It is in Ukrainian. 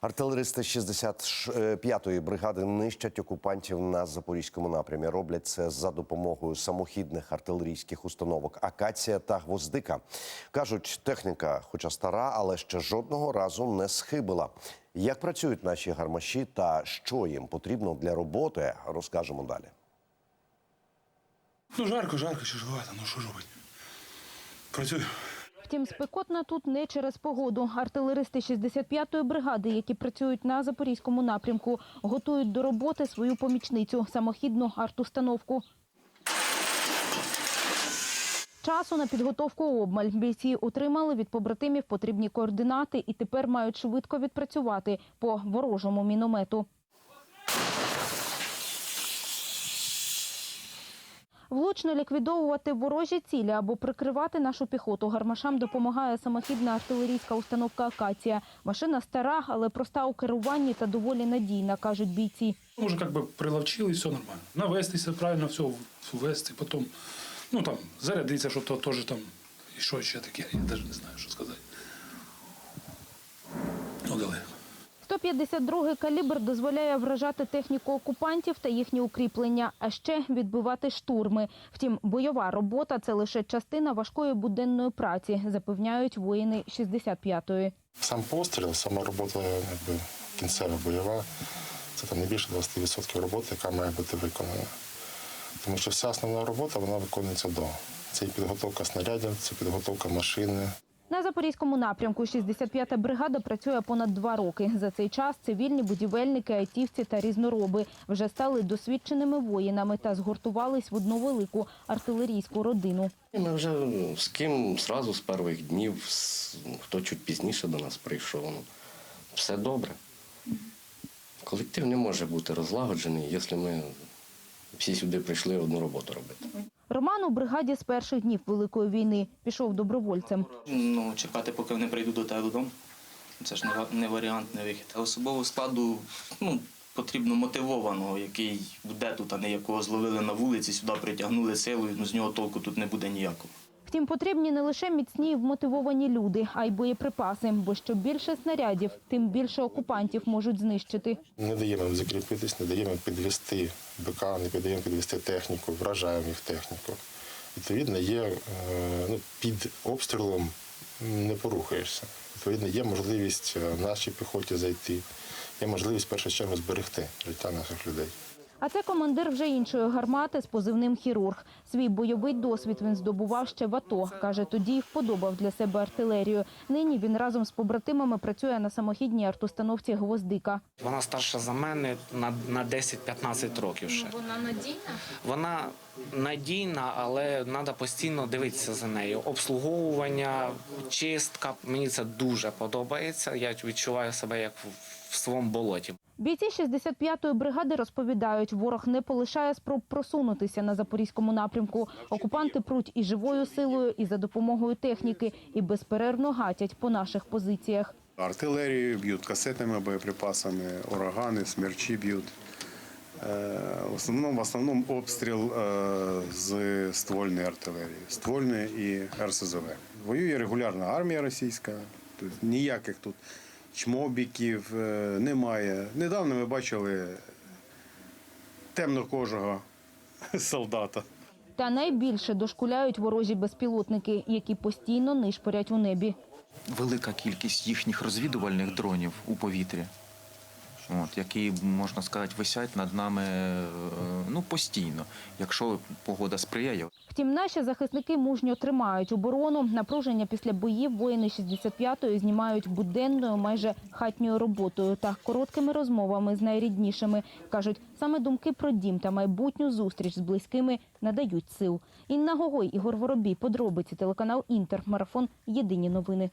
Артилеристи 65-ї бригади нищать окупантів на запорізькому напрямі. Роблять це за допомогою самохідних артилерійських установок Акація та Гвоздика. кажуть, техніка, хоча стара, але ще жодного разу не схибила. Як працюють наші гармаші та що їм потрібно для роботи, розкажемо далі. Ну жарко, жарко, що ж ну що ж робити? Працюю. Втім, спекотна тут не через погоду. Артилеристи 65-ї бригади, які працюють на запорізькому напрямку, готують до роботи свою помічницю – самохідну артустановку. Часу на підготовку обмаль. Бійці отримали від побратимів потрібні координати і тепер мають швидко відпрацювати по ворожому міномету. Влучно ліквідовувати ворожі цілі або прикривати нашу піхоту гармашам допомагає самохідна артилерійська установка «Акація». Машина стара, але проста у керуванні та доволі надійна, кажуть бійці. Уже как бы приловчили, все нормально. Навестися, правильно все ввести, потім, ну там, зарядитися, щоб то теж там, і що ще таке, я навіть не знаю, що сказати. Ну, далеко. 152-й калібр дозволяє вражати техніку окупантів та їхні укріплення, а ще відбивати штурми. Втім, бойова робота – це лише частина важкої буденної праці, запевняють воїни 65-ї. Сам постріл, сама робота якби, кінцева бойова, це там не більше 20% роботи, яка має бути виконана. Тому що вся основна робота вона виконується до. Це і підготовка снарядів, це підготовка машини. На Запорізькому напрямку 65-та бригада працює понад два роки. За цей час цивільні будівельники, айтівці та різнороби вже стали досвідченими воїнами та згуртувались в одну велику артилерійську родину. Ми вже з ким зразу з перших днів, хто чуть пізніше до нас прийшов. Ну, все добре. Колектив не може бути розлагоджений, якщо ми всі сюди прийшли одну роботу робити. Роман у бригаді з перших днів Великої війни пішов добровольцем. Ну, чекати, поки вони прийдуть до тебе додому. Це ж не, варіант, не вихід. Особового складу ну, потрібно мотивованого, який буде тут, а не якого зловили на вулиці, сюди притягнули силою, ну з нього толку тут не буде ніякого. Втім, потрібні не лише міцні і вмотивовані люди, а й боєприпаси. Бо що більше снарядів, тим більше окупантів можуть знищити. Не даємо їм закріпитись, не даємо підвести БК, не даємо підвести техніку, вражаємо їх техніку. Відповідно, є е, ну, під обстрілом не порухаєшся. Відповідно, є можливість е, нашій піхоті зайти, є можливість в першу чергу зберегти життя наших людей. А це командир вже іншої гармати з позивним хірург. Свій бойовий досвід він здобував ще в АТО. Каже, тоді вподобав для себе артилерію. Нині він разом з побратимами працює на самохідній артустановці «Гвоздика». Вона старша за мене на, на 10-15 років ще. Вона надійна? Вона надійна, але треба постійно дивитися за нею. Обслуговування, чистка. Мені це дуже подобається. Я відчуваю себе як в, в своєму болоті. Бійці 65-ї бригади розповідають, ворог не полишає спроб просунутися на запорізькому напрямку. Окупанти пруть і живою силою, і за допомогою техніки, і безперервно гатять по наших позиціях. Артилерію б'ють касетними боєприпасами, урагани, смерчі б'ють. Е, В основному, в основному обстріл е, з ствольної артилерії, ствольної і РСЗВ. Воює регулярна армія російська, тобто ніяких тут чмобіків е, немає. Недавно ми бачили темнокожого солдата. Та найбільше дошкуляють ворожі безпілотники, які постійно нишпорять у небі. велика кількість їхніх розвідувальних дронів у повітрі, от, які, можна сказати, висять над нами е, ну, постійно, якщо погода сприяє. Втім, наші захисники мужньо тримають оборону. Напруження після боїв воїни 65-ї знімають буденною, майже хатньою роботою та короткими розмовами з найріднішими. Кажуть, саме думки про дім та майбутню зустріч з близькими надають сил. Інна Гогой, Ігор Воробій, подробиці, телеканал Інтер, марафон. Єдині новини.